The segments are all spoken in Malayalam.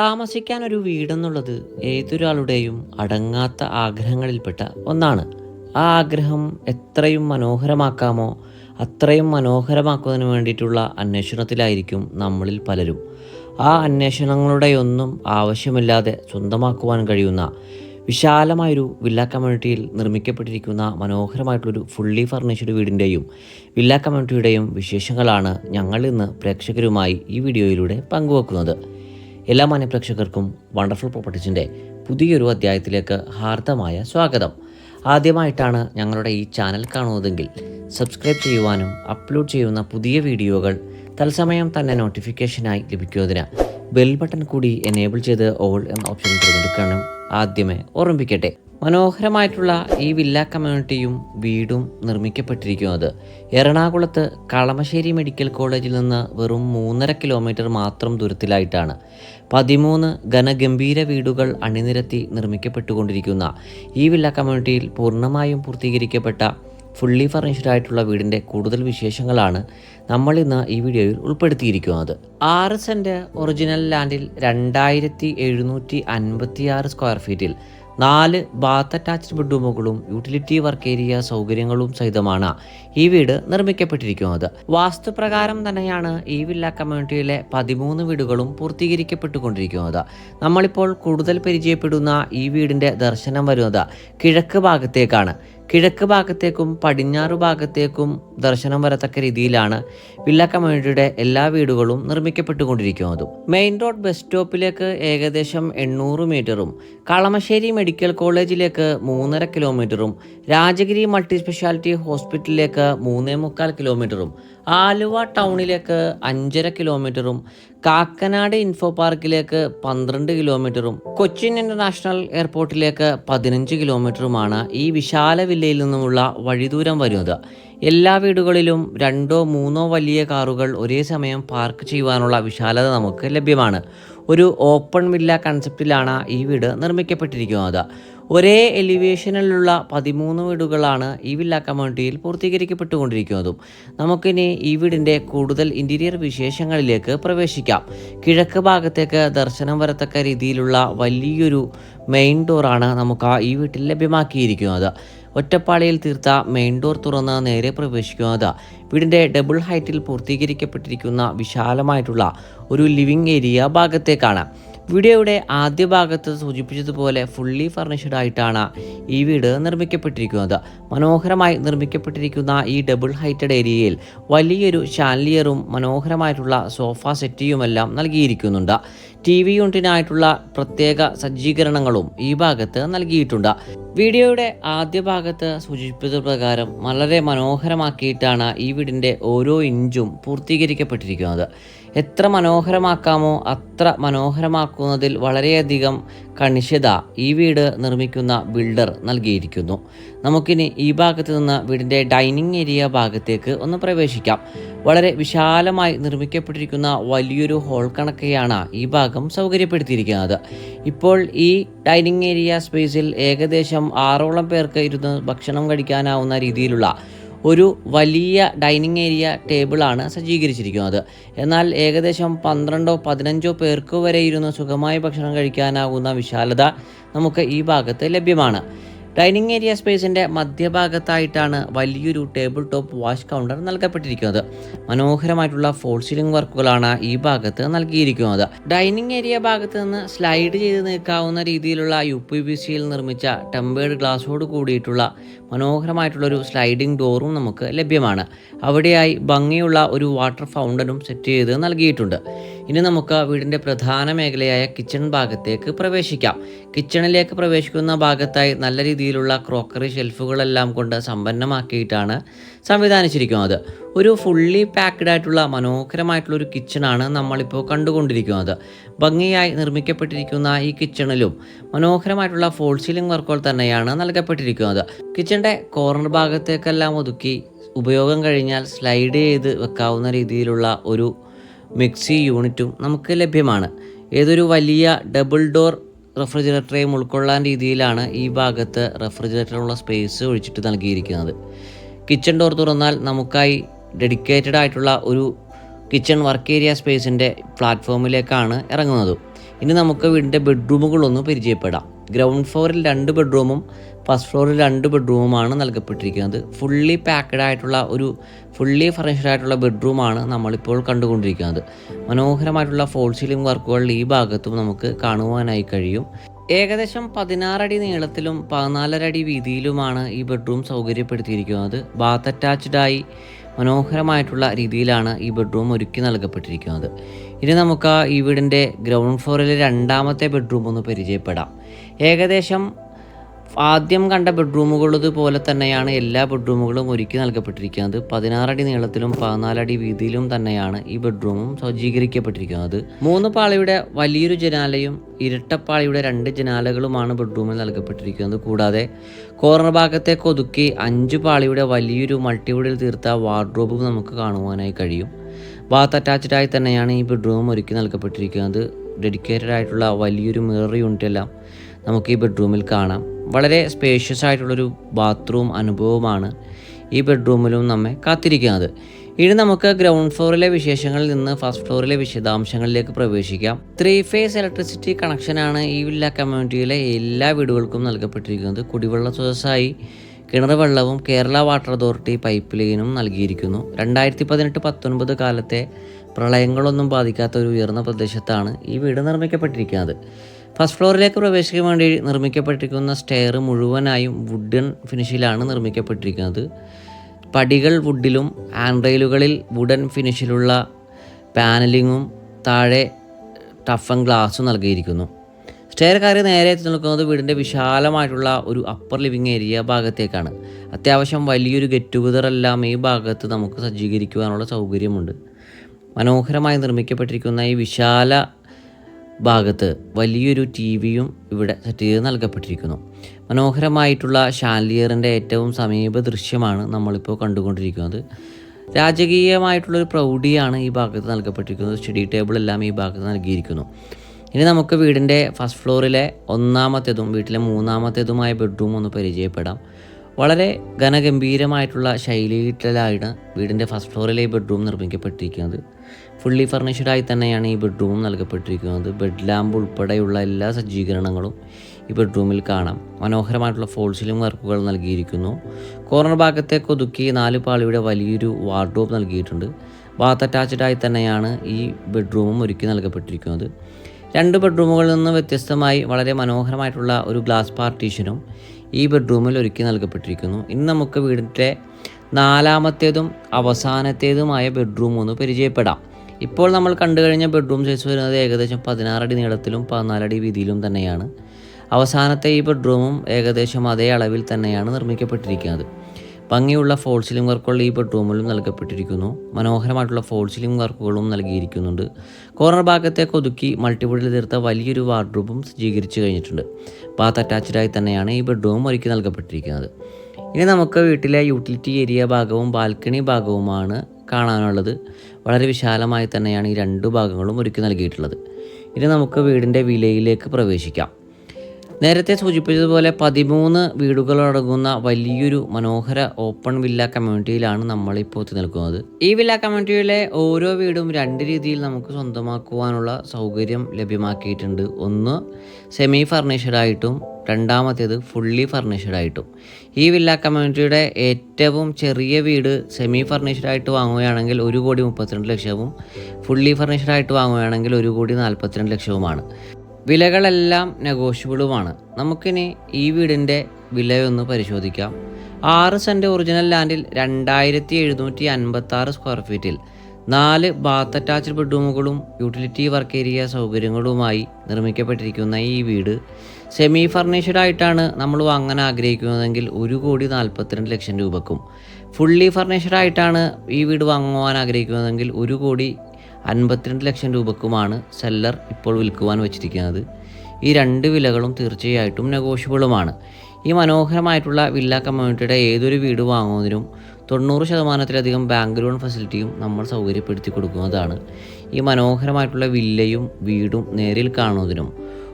താമസിക്കാൻ ഒരു വീടെന്നുള്ളത് ഏതൊരാളുടെയും അടങ്ങാത്ത ആഗ്രഹങ്ങളിൽപ്പെട്ട ഒന്നാണ്. ആ ആഗ്രഹം എത്രയും മനോഹരമാക്കാമോ അത്രയും മനോഹരമാക്കുന്നതിന് വേണ്ടിയിട്ടുള്ള അന്വേഷണത്തിലായിരിക്കും നമ്മളിൽ പലരും. ആ അന്വേഷണങ്ങളുടെയൊന്നും ആവശ്യമില്ലാതെ സ്വന്തമാക്കുവാൻ കഴിയുന്ന വിശാലമായൊരു വില്ല കമ്മ്യൂണിറ്റിയിൽ നിർമ്മിക്കപ്പെട്ടിരിക്കുന്ന മനോഹരമായിട്ടുള്ളൊരു ഫുള്ളി ഫർണിഷ്ഡ് വീടിന്റെയും വില്ല കമ്മ്യൂണിറ്റിയുടെയും വിശേഷങ്ങളാണ് ഞങ്ങൾ ഇന്ന് പ്രേക്ഷകരുമായി ഈ വീഡിയോയിലൂടെ പങ്കുവെക്കുന്നത്. എല്ലാ മാന്യപ്രേക്ഷകർക്കും വണ്ടർഫുൾ പ്രോപ്പർട്ടീസിന്റെ പുതിയൊരു അധ്യായത്തിലേക്ക് ഹാർദമായ സ്വാഗതം. ആദ്യമായിട്ടാണ് ഞങ്ങളുടെ ഈ ചാനൽ കാണുന്നതെങ്കിൽ സബ്സ്ക്രൈബ് ചെയ്യുവാനും അപ്ലോഡ് ചെയ്യുന്ന പുതിയ വീഡിയോകൾ തത്സമയം തന്നെ നോട്ടിഫിക്കേഷനായി ലഭിക്കുന്നതിന് ബെൽ ബട്ടൺ കൂടി എനേബിൾ ചെയ്ത് ഓൾ എന്ന ഓപ്ഷൻ തിരഞ്ഞെടുക്കാനും ആദ്യമേ ഓർമ്മിപ്പിക്കട്ടെ. മനോഹരമായിട്ടുള്ള ഈ വില്ല കമ്മ്യൂണിറ്റിയും വീടും നിർമ്മിക്കപ്പെട്ടിരിക്കുന്നത് എറണാകുളത്ത് കളമശ്ശേരി മെഡിക്കൽ കോളേജിൽ നിന്ന് വെറും മൂന്നര കിലോമീറ്റർ മാത്രം ദൂരത്തിലായിട്ടാണ് പതിമൂന്ന് ഘനഗംഭീര വീടുകൾ അണിനിരത്തി നിർമ്മിക്കപ്പെട്ടുകൊണ്ടിരിക്കുന്ന ഈ വില്ല കമ്മ്യൂണിറ്റിയിൽ പൂർണമായും പൂർത്തീകരിക്കപ്പെട്ട ഫുള്ളി ഫർണിഷ്ഡ് ആയിട്ടുള്ള വീടിന്റെ കൂടുതൽ വിശേഷങ്ങളാണ് നമ്മൾ ഇന്ന് ഈ വീഡിയോയിൽ ഉൾപ്പെടുത്തിയിരിക്കുന്നത്. ആറ് സെന്റ് ഒറിജിനൽ ലാൻഡിൽ രണ്ടായിരത്തി എഴുന്നൂറ്റി അൻപത്തി ആറ് സ്ക്വയർ ഫീറ്റിൽ നാല് ബാത്ത് അറ്റാച്ച്ഡ് ബെഡ്റൂമുകളും യൂട്ടിലിറ്റി വർക്ക് ഏരിയ സൗകര്യങ്ങളും സഹിതമാണ് ഈ വീട് നിർമ്മിക്കപ്പെട്ടിരിക്കുന്നത്. വാസ്തുപ്രകാരം തന്നെയാണ് ഈ വില്ല കമ്മ്യൂണിറ്റിയിലെ പതിമൂന്ന് വീടുകളും പൂർത്തീകരിക്കപ്പെട്ടുകൊണ്ടിരിക്കുന്നത്. നമ്മളിപ്പോൾ കൂടുതൽ പരിചയപ്പെടുന്ന ഈ വീടിന്റെ ദർശനം വരുന്നത് കിഴക്ക് ഭാഗത്തേക്കാണ്. കിഴക്ക് ഭാഗത്തേക്കും പടിഞ്ഞാറ് ഭാഗത്തേക്കും ദർശനം വരത്തക്ക രീതിയിലാണ് വില്ല കമ്മ്യൂണിറ്റിയുടെ എല്ലാ വീടുകളും നിർമ്മിക്കപ്പെട്ടുകൊണ്ടിരിക്കുന്നതും. മെയിൻ റോഡ് ബസ് സ്റ്റോപ്പിലേക്ക് ഏകദേശം എണ്ണൂറ് മീറ്ററും കളമശ്ശേരി മെഡിക്കൽ കോളേജിലേക്ക് മൂന്നര കിലോമീറ്ററും രാജഗിരി മൾട്ടി സ്പെഷ്യാലിറ്റി ഹോസ്പിറ്റലിലേക്ക് മൂന്നേ മുക്കാൽ കിലോമീറ്ററും ആലുവ ടൗണിലേക്ക് അഞ്ചര കിലോമീറ്ററും കാക്കനാട് ഇൻഫോ പാർക്കിലേക്ക് പന്ത്രണ്ട് കിലോമീറ്ററും കൊച്ചിൻ ഇന്റർനാഷണൽ എയർപോർട്ടിലേക്ക് പതിനഞ്ച് കിലോമീറ്ററുമാണ് ഈ വിശാല വില്ലയിൽ നിന്നുമുള്ള വഴിദൂരം വരുന്നത്. എല്ലാ വീടുകളിലും രണ്ടോ മൂന്നോ വലിയ കാറുകൾ ഒരേ സമയം പാർക്ക് ചെയ്യുവാനുള്ള വിശാലത നമുക്ക് ലഭ്യമാണ്. ഒരു ഓപ്പൺ വില്ല കൺസെപ്റ്റിലാണ് ഈ വീട് നിർമ്മിക്കപ്പെട്ടിരിക്കുന്നത്. ഒരേ എലിവേഷനിലുള്ള പതിമൂന്ന് വീടുകളാണ് ഈ വില്ല കമ്മ്യൂണിറ്റിയിൽ പൂർത്തീകരിക്കപ്പെട്ടുകൊണ്ടിരിക്കുന്നതും. നമുക്കിനി ഈ വീടിന്റെ കൂടുതൽ ഇന്റീരിയർ വിശേഷങ്ങളിലേക്ക് പ്രവേശിക്കാം. കിഴക്ക് ഭാഗത്തേക്ക് ദർശനം വരത്തക്ക രീതിയിലുള്ള വലിയൊരു മെയിൻ ഡോറാണ് നമുക്ക് ഈ വീട്ടിൽ ലഭ്യമാക്കിയിരിക്കുന്നത്. ഒറ്റപ്പാളിയിൽ തീർത്ത മെയിൻ ഡോർ തുറന്ന് നേരെ പ്രവേശിക്കുന്നത്. വീടിന്റെ ഡബിൾ ഹൈറ്റിൽ പൂർത്തീകരിക്കപ്പെട്ടിരിക്കുന്ന വിശാലമായിട്ടുള്ള ഒരു ലിവിംഗ് ഏരിയ ഭാഗത്തേക്കാണ്. വീഡിയോയുടെ ആദ്യ ഭാഗത്ത് സൂചിപ്പിച്ചതുപോലെ ഫുള്ളി ഫർണിഷ്ഡ് ആയിട്ടാണ് ഈ വീട് നിർമ്മിക്കപ്പെട്ടിരിക്കുന്നത്. മനോഹരമായി നിർമ്മിക്കപ്പെട്ടിരിക്കുന്ന ഈ ഡബിൾ ഹൈറ്റഡ് ഏരിയയിൽ വലിയൊരു ഷാൻലിയറും മനോഹരമായിട്ടുള്ള സോഫ സെറ്റിയുമെല്ലാം നൽകിയിരിക്കുന്നുണ്ട്. ടി വി യൂണിറ്റിനായിട്ടുള്ള പ്രത്യേക സജ്ജീകരണങ്ങളും ഈ ഭാഗത്ത് നൽകിയിട്ടുണ്ട്. വീഡിയോയുടെ ആദ്യ ഭാഗത്ത് സൂചിപ്പിച്ച പ്രകാരം വളരെ മനോഹരമാക്കിയിട്ടാണ് ഈ വീടിന്റെ ഓരോ ഇഞ്ചും പൂർത്തീകരിക്കപ്പെട്ടിരിക്കുന്നത്. എത്ര മനോഹരമാക്കാമോ അത്ര മനോഹരമാക്കുന്നതിൽ വളരെയധികം കണിശത ഈ വീട് നിർമ്മിക്കുന്ന ബിൽഡർ നൽകിയിരിക്കുന്നു. നമുക്കിനി ഈ ഭാഗത്ത് നിന്ന് വീടിന്റെ ഡൈനിങ് ഏരിയ ഭാഗത്തേക്ക് ഒന്ന് പ്രവേശിക്കാം. വളരെ വിശാലമായി നിർമ്മിക്കപ്പെട്ടിരിക്കുന്ന വലിയൊരു ഹോൾ കണക്കെയാണ് ഈ ഭാഗം സൗകര്യപ്പെടുത്തിയിരിക്കുന്നത്. ഇപ്പോൾ ഈ ഡൈനിങ് ഏരിയ സ്പേസിൽ ഏകദേശം ആറോളം പേർക്ക് ഇരുന്ന് ഭക്ഷണം കഴിക്കാനാവുന്ന രീതിയിലുള്ള ഒരു വലിയ ഡൈനിങ് ഏരിയ ടേബിളാണ് സജ്ജീകരിച്ചിരിക്കുന്നത്. എന്നാൽ ഏകദേശം പന്ത്രണ്ടോ പതിനഞ്ചോ പേർക്ക് വരെ ഇരുന്ന് സുഖമായി ഭക്ഷണം കഴിക്കാനാകുന്ന വിശാലത നമുക്ക് ഈ ഭാഗത്ത് ലഭ്യമാണ്. ഡൈനിങ് ഏരിയ സ്പേസിന്റെ മധ്യഭാഗത്തായിട്ടാണ് വലിയൊരു ടേബിൾ ടോപ്പ് വാഷ് കൗണ്ടർ നൽകപ്പെട്ടിരിക്കുന്നത്. മനോഹരമായിട്ടുള്ള ഫോൾ സീലിംഗ് വർക്കുകളാണ് ഈ ഭാഗത്ത് നൽകിയിരിക്കുന്നത്. ഡൈനിങ് ഏരിയ ഭാഗത്ത് നിന്ന് സ്ലൈഡ് ചെയ്ത് നിൽക്കാവുന്ന രീതിയിലുള്ള യു പി ബി സിയിൽ നിർമ്മിച്ച ടെമ്പേർഡ് ഗ്ലാസോട് കൂടിയിട്ടുള്ള മനോഹരമായിട്ടുള്ളൊരു സ്ലൈഡിംഗ് ഡോറും നമുക്ക് ലഭ്യമാണ്. അവിടെയായി ഭംഗിയുള്ള ഒരു വാട്ടർ ഫൗണ്ടനും സെറ്റ് ചെയ്ത് നൽകിയിട്ടുണ്ട്. ഇനി നമുക്ക് വീടിന്റെ പ്രധാന മേഖലയായ കിച്ചൺ ഭാഗത്തേക്ക് പ്രവേശിക്കാം. കിച്ചണിലേക്ക് പ്രവേശിക്കുന്ന ഭാഗത്തായി നല്ല രീതിയിലുള്ള ക്രോക്കറി ഷെൽഫുകളെല്ലാം കൊണ്ട് സമ്പന്നമാക്കിയിട്ടാണ് സംവിധാനിച്ചിരിക്കുന്നത്. ഒരു ഫുള്ളി പാക്ക്ഡ് ആയിട്ടുള്ള മനോഹരമായിട്ടുള്ള ഒരു കിച്ചണാണ് നമ്മളിപ്പോൾ കണ്ടുകൊണ്ടിരിക്കുന്നത്. ഭംഗിയായി നിർമ്മിക്കപ്പെട്ടിരിക്കുന്ന ഈ കിച്ചണിലും മനോഹരമായിട്ടുള്ള ഫോൾ സീലിംഗ് വർക്കുകൾ തന്നെയാണ് നൽകപ്പെട്ടിരിക്കുന്നത്. കിച്ചണിന്റെ കോർണർ ഭാഗത്തേക്കെല്ലാം ഒതുക്കി ഉപയോഗം കഴിഞ്ഞാൽ സ്ലൈഡ് ചെയ്ത് വെക്കാവുന്ന രീതിയിലുള്ള ഒരു മിക്സി യൂണിറ്റും നമുക്ക് ലഭ്യമാണ്. ഏതൊരു വലിയ ഡബിൾ ഡോർ റെഫ്രിജറേറ്ററേയും ഉൾക്കൊള്ളാൻ രീതിയിലാണ് ഈ ഭാഗത്ത് റെഫ്രിജറേറ്ററുള്ള സ്പേസ് ഒഴിച്ചിട്ട് നൽകിയിരിക്കുന്നത്. കിച്ചൺ ഡോർ തുറന്നാൽ നമുക്കായി ഡെഡിക്കേറ്റഡ് ആയിട്ടുള്ള ഒരു കിച്ചൺ വർക്ക് ഏരിയ സ്പേസിന്റെ പ്ലാറ്റ്ഫോമിലേക്കാണ് ഇറങ്ങുന്നത്. ഇനി നമുക്ക് വീടിന്റെ ബെഡ്റൂമുകളൊന്ന് പരിചയപ്പെടാം. ഗ്രൗണ്ട് ഫ്ലോറിൽ രണ്ട് ബെഡ്റൂമും ഫസ്റ്റ് ഫ്ലോറിൽ രണ്ട് ബെഡ്റൂമുമാണ് നൽകപ്പെട്ടിരിക്കുന്നത്. ഫുള്ളി പാക്കഡ് ആയിട്ടുള്ള ഒരു ഫുള്ളി ഫർണിഷ്ഡ് ആയിട്ടുള്ള ബെഡ്റൂമാണ് നമ്മളിപ്പോൾ കണ്ടുകൊണ്ടിരിക്കുന്നത്. മനോഹരമായിട്ടുള്ള ഫോൾ സീലിംഗ് വർക്കുകൾ ഈ ഭാഗത്തും നമുക്ക് കാണുവാനായി കഴിയും. ഏകദേശം പതിനാറടി നീളത്തിലും പതിനാലര അടി വീതിയിലുമാണ് ഈ ബെഡ്റൂം സൗകര്യപ്പെടുത്തിയിരിക്കുന്നത്. ബാത്ത് അറ്റാച്ച്ഡായി മനോഹരമായിട്ടുള്ള രീതിയിലാണ് ഈ ബെഡ്റൂം ഒരുക്കി നൽകപ്പെട്ടിരിക്കുന്നത്. ഇനി നമുക്ക് ഈ വീടിന്റെ ഗ്രൗണ്ട് ഫ്ലോറിലെ രണ്ടാമത്തെ ബെഡ്റൂം ഒന്ന് പരിചയപ്പെടാം. ഏകദേശം ആദ്യം കണ്ട ബെഡ്റൂമുകളത് പോലെ തന്നെയാണ് എല്ലാ ബെഡ്റൂമുകളും ഒരുക്കി നൽകപ്പെട്ടിരിക്കുന്നത്. പതിനാറടി നീളത്തിലും പതിനാലടി വീതിയിലും തന്നെയാണ് ഈ ബെഡ്റൂമും സജ്ജീകരിക്കപ്പെട്ടിരിക്കുന്നത്. മൂന്ന് പാളിയുടെ വലിയൊരു ജനാലയും ഇരട്ടപ്പാളിയുടെ രണ്ട് ജനാലകളുമാണ് ബെഡ്റൂമിൽ നൽകപ്പെട്ടിരിക്കുന്നത്. കൂടാതെ കോർണർ ഭാഗത്തേക്ക് ഒതുക്കി അഞ്ച് പാളിയുടെ വലിയൊരു മൾട്ടിവുഡിൽ തീർത്ത വാർഡ്രോബും നമുക്ക് കാണുവാനായി കഴിയും. ബാത്ത് അറ്റാച്ച്ഡ് ആയി തന്നെയാണ് ഈ ബെഡ്റൂം ഒരുക്കി നൽകപ്പെട്ടിരിക്കുന്നത്. ഡെഡിക്കേറ്റഡ് ആയിട്ടുള്ള വലിയൊരു മിറർ യൂണിറ്റ് എല്ലാം നമുക്ക് ഈ ബെഡ്റൂമിൽ കാണാം. വളരെ സ്പേഷ്യസ് ആയിട്ടുള്ളൊരു ബാത്റൂം അനുഭവമാണ് ഈ ബെഡ്റൂമിലും നമ്മെ കാത്തിരിക്കുന്നത്. ഇനി നമുക്ക് ഗ്രൗണ്ട് ഫ്ലോറിലെ വിശേഷങ്ങളിൽ നിന്ന് ഫസ്റ്റ് ഫ്ലോറിലെ വിശദാംശങ്ങളിലേക്ക് പ്രവേശിക്കാം. ത്രീ ഫേസ് ഇലക്ട്രിസിറ്റി കണക്ഷനാണ് ഈ വില്ല കമ്മ്യൂണിറ്റിയിലെ എല്ലാ വീടുകൾക്കും നൽകപ്പെട്ടിരിക്കുന്നത്. കുടിവെള്ള സ്രോതസ്സായി കിണർ വെള്ളവും കേരള വാട്ടർ അതോറിറ്റി പൈപ്പ് ലൈനും നൽകിയിരിക്കുന്നു. രണ്ടായിരത്തി പതിനെട്ട് പത്തൊൻപത് കാലത്തെ പ്രളയങ്ങളൊന്നും ബാധിക്കാത്ത ഒരു ഉയർന്ന പ്രദേശത്താണ് ഈ വീട് നിർമ്മിക്കപ്പെട്ടിരിക്കുന്നത്. ഫസ്റ്റ് ഫ്ലോറിലേക്ക് പ്രവേശിക്കാൻ വേണ്ടി നിർമ്മിക്കപ്പെട്ടിരിക്കുന്ന സ്റ്റെയർ മുഴുവനായും വുഡൻ ഫിനിഷിലാണ് നിർമ്മിക്കപ്പെട്ടിരിക്കുന്നത്. പടികൾ വുഡിലും ആൻഡ്രയിലുകളിൽ വുഡൻ ഫിനിഷിലുള്ള പാനലിങ്ങും താഴെ ടഫൻ ഗ്ലാസും നൽകിയിരിക്കുന്നു. സ്റ്റെയർ കയറി നേരെ എത്തി നിൽക്കുന്നത് വീടിന്റെ വിശാലമായിട്ടുള്ള ഒരു അപ്പർ ലിവിങ് ഏരിയ ഭാഗത്തേക്കാണ്. അത്യാവശ്യം വലിയൊരു ഗെറ്റ് ടുഗദർ എല്ലാം ഈ ഭാഗത്ത് നമുക്ക് സജ്ജീകരിക്കുവാനുള്ള സൗകര്യമുണ്ട്. മനോഹരമായി നിർമ്മിക്കപ്പെട്ടിരിക്കുന്ന ഈ വിശാല ഭാഗത്ത് വലിയൊരു ടി വിയും ഇവിടെ സെറ്റ് ചെയ്ത് നൽകപ്പെട്ടിരിക്കുന്നു. മനോഹരമായിട്ടുള്ള ഷാൻലിയറിന്റെ ഏറ്റവും സമീപ ദൃശ്യമാണ് നമ്മളിപ്പോൾ കണ്ടുകൊണ്ടിരിക്കുന്നത്. രാജകീയമായിട്ടുള്ളൊരു പ്രൗഢിയാണ് ഈ ഭാഗത്ത് നൽകപ്പെട്ടിരിക്കുന്നത്. സ്റ്റഡി ടേബിൾ എല്ലാം ഈ ഭാഗത്ത് നൽകിയിരിക്കുന്നു. ഇനി നമുക്ക് വീടിന്റെ ഫസ്റ്റ് ഫ്ലോറിലെ ഒന്നാമത്തേതും വീട്ടിലെ മൂന്നാമത്തേതുമായ ബെഡ്റൂം ഒന്ന് പരിചയപ്പെടാം. വളരെ ഘനഗംഭീരമായിട്ടുള്ള ശൈലിയിലാണ് വീടിന്റെ ഫസ്റ്റ് ഫ്ലോറിലെ ഈ ബെഡ്റൂം നിർമ്മിക്കപ്പെട്ടിരിക്കുന്നത്. ഫുള്ളി ഫർണിഷ്ഡായി തന്നെയാണ് ഈ ബെഡ്റൂം നൽകപ്പെട്ടിരിക്കുന്നത്. ബെഡ് ലാമ്പ് ഉൾപ്പെടെയുള്ള എല്ലാ സജ്ജീകരണങ്ങളും ഈ ബെഡ്റൂമിൽ കാണാം. മനോഹരമായിട്ടുള്ള ഫോൾ സീലിംഗ് വർക്കുകൾ നൽകിയിരിക്കുന്നു. കോർണർ ഭാഗത്തെ ഒതുക്കി നാല് പാളിയുടെ വലിയൊരു വാർഡ്രോബ് നൽകിയിട്ടുണ്ട്. ബാത്ത് അറ്റാച്ച്ഡായി തന്നെയാണ് ഈ ബെഡ്റൂമും ഒരുക്കി നൽകപ്പെട്ടിരിക്കുന്നത്. രണ്ട് ബെഡ്റൂമുകളിൽ നിന്ന് വ്യത്യസ്തമായി വളരെ മനോഹരമായിട്ടുള്ള ഒരു ഗ്ലാസ് പാർട്ടീഷനും ഈ ബെഡ്റൂമിൽ ഒരുക്കി നൽകപ്പെട്ടിരിക്കുന്നു. ഇന്ന് നമുക്ക് വീടിന്റെ നാലാമത്തേതും അവസാനത്തേതുമായ ബെഡ്റൂം ഒന്ന് പരിചയപ്പെടാം. ഇപ്പോൾ നമ്മൾ കണ്ടു കഴിഞ്ഞ ബെഡ്റൂം സൈസ് വരുന്നത് ഏകദേശം പതിനാറടി നീളത്തിലും പതിനാലടി വീതിയിലും തന്നെയാണ്. അവസാനത്തെ ഈ ബെഡ്റൂമും ഏകദേശം അതേ അളവിൽ തന്നെയാണ് നിർമ്മിക്കപ്പെട്ടിരിക്കുന്നത്. ഭംഗിയുള്ള ഫോൾ സീലിംഗ് വർക്കുകൾ ഈ ബെഡ്റൂമിലും നൽകപ്പെട്ടിരിക്കുന്നു. മനോഹരമായിട്ടുള്ള ഫോൾ സീലിംഗ് വർക്കുകളും നൽകിയിരിക്കുന്നുണ്ട്. കോർണർ ഭാഗത്തേക്ക് ഒതുക്കി മൾട്ടിപ്പിളിൽ തീർത്ത വലിയൊരു വാർഡ്രോബും സജ്ജീകരിച്ചു കഴിഞ്ഞിട്ടുണ്ട്. ബാത്ത് അറ്റാച്ച്ഡായി തന്നെയാണ് ഈ ബെഡ്റൂം ഒരുക്കി നൽകപ്പെട്ടിരിക്കുന്നത്. ഇനി നമുക്ക് വീട്ടിലെ യൂട്ടിലിറ്റി ഏരിയ ഭാഗവും ബാൽക്കണി ഭാഗവുമാണ് കാണാനുള്ളത്. വളരെ വിശാലമായി തന്നെയാണ് ഈ രണ്ട് ഭാഗങ്ങളും ഒരുക്കി നൽകിയിട്ടുള്ളത്. ഇനി നമുക്ക് വീടിന്റെ വിലയിലേക്ക് പ്രവേശിക്കാം. നേരത്തെ സൂചിപ്പിച്ചതുപോലെ പതിമൂന്ന് വീടുകളടങ്ങുന്ന വലിയൊരു മനോഹര ഓപ്പൺ വില്ല കമ്മ്യൂണിറ്റിയിലാണ് നമ്മളിപ്പോൾ എത്തി നിൽക്കുന്നത്. ഈ വില്ല കമ്മ്യൂണിറ്റിയിലെ ഓരോ വീടും രണ്ട് രീതിയിൽ നമുക്ക് സ്വന്തമാക്കുവാനുള്ള സൗകര്യം ലഭ്യമാക്കിയിട്ടുണ്ട്. ഒന്ന് സെമി ഫർണിഷഡായിട്ടും രണ്ടാമത്തേത് ഫുള്ളി ഫർണിഷ്ഡ് ആയിട്ടും. ഈ വില്ല കമ്മ്യൂണിറ്റിയുടെ ഏറ്റവും ചെറിയ വീട് സെമി ഫർണിഷ്ഡ് ആയിട്ട് വാങ്ങുകയാണെങ്കിൽ ഒരു കോടി മുപ്പത്തിരണ്ട് ലക്ഷവും ഫുള്ളി ഫർണിഷ്ഡ് ആയിട്ട് വാങ്ങുകയാണെങ്കിൽ ഒരു കോടി നാൽപ്പത്തിരണ്ട് ലക്ഷവുമാണ്. വിലകളെല്ലാം നെഗോഷ്യബിളുമാണ് നമുക്കിനി ഈ വീടിന്റെ വിലയൊന്ന് പരിശോധിക്കാം. ആറ് സെന്റ് ഒറിജിനൽ ലാൻഡിൽ രണ്ടായിരത്തി എഴുന്നൂറ്റി അൻപത്തി ആറ് സ്ക്വയർ ഫീറ്റിൽ നാല് ബാത്ത് അറ്റാച്ച്ഡ് ബെഡ്റൂമുകളും യൂട്ടിലിറ്റി വർക്ക് ഏരിയ സൗകര്യങ്ങളുമായി നിർമ്മിക്കപ്പെട്ടിരിക്കുന്ന ഈ വീട് സെമി ഫർണിഷ്ഡ് ആയിട്ടാണ് നമ്മൾ വാങ്ങാൻ ആഗ്രഹിക്കുന്നതെങ്കിൽ ഒരു കോടി നാൽപ്പത്തിരണ്ട് ലക്ഷം രൂപക്കും. ഫുള്ളി ഫർണിഷ്ഡ് ആയിട്ടാണ് ഈ വീട് വാങ്ങുവാൻ ആഗ്രഹിക്കുന്നതെങ്കിൽ ഒരു കോടി അൻപത്തിരണ്ട് ലക്ഷം രൂപക്കുമാണ് സെല്ലർ ഇപ്പോൾ വിൽക്കുവാൻ വെച്ചിരിക്കുന്നത്. ഈ രണ്ട് വിലകളും തീർച്ചയായിട്ടും നെഗോഷ്യബിളുമാണ് ഈ മനോഹരമായിട്ടുള്ള വില്ല കമ്മ്യൂണിറ്റിയുടെ ഏതൊരു വീട് വാങ്ങുന്നതിനും തൊണ്ണൂറ് ശതമാനത്തിലധികം ബാങ്ക് ലോൺ ഫെസിലിറ്റിയും നമ്മൾ സൗകര്യപ്പെടുത്തി കൊടുക്കുന്നതാണ്. ഈ മനോഹരമായിട്ടുള്ള വില്ലയും വീടും നേരിൽ കാണുന്നതിനും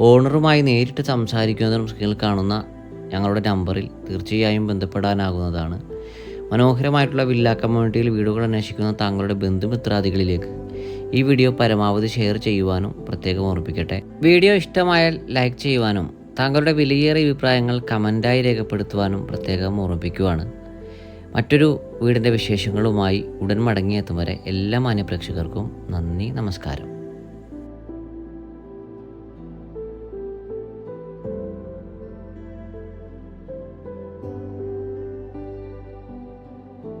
ഓണറുമായി നേരിട്ട് സംസാരിക്കുന്നതിനും സ്ക്രീനിൽ കാണുന്ന ഞങ്ങളുടെ നമ്പറിൽ തീർച്ചയായും ബന്ധപ്പെടാനാകുന്നതാണ്. മനോഹരമായിട്ടുള്ള വില്ല കമ്മ്യൂണിറ്റിയിൽ വീടുകൾ അന്വേഷിക്കുന്ന താങ്കളുടെ ബന്ധുമിത്രാദികളിലേക്ക് ഈ വീഡിയോ പരമാവധി ഷെയർ ചെയ്യുവാനും പ്രത്യേകം ഓർമ്മിപ്പിക്കട്ടെ. വീഡിയോ ഇഷ്ടമായാൽ ലൈക്ക് ചെയ്യുവാനും താങ്കളുടെ വിലയേറിയ അഭിപ്രായങ്ങൾ കമന്റായി രേഖപ്പെടുത്തുവാനും പ്രത്യേകം ഓർമ്മിപ്പിക്കുവാണ്. മറ്റൊരു വീടിന്റെ വിശേഷങ്ങളുമായി ഉടൻ മടങ്ങിയെത്തും വരെ എല്ലാ മാന്യപ്രേക്ഷകർക്കും നന്ദി നമസ്കാരം.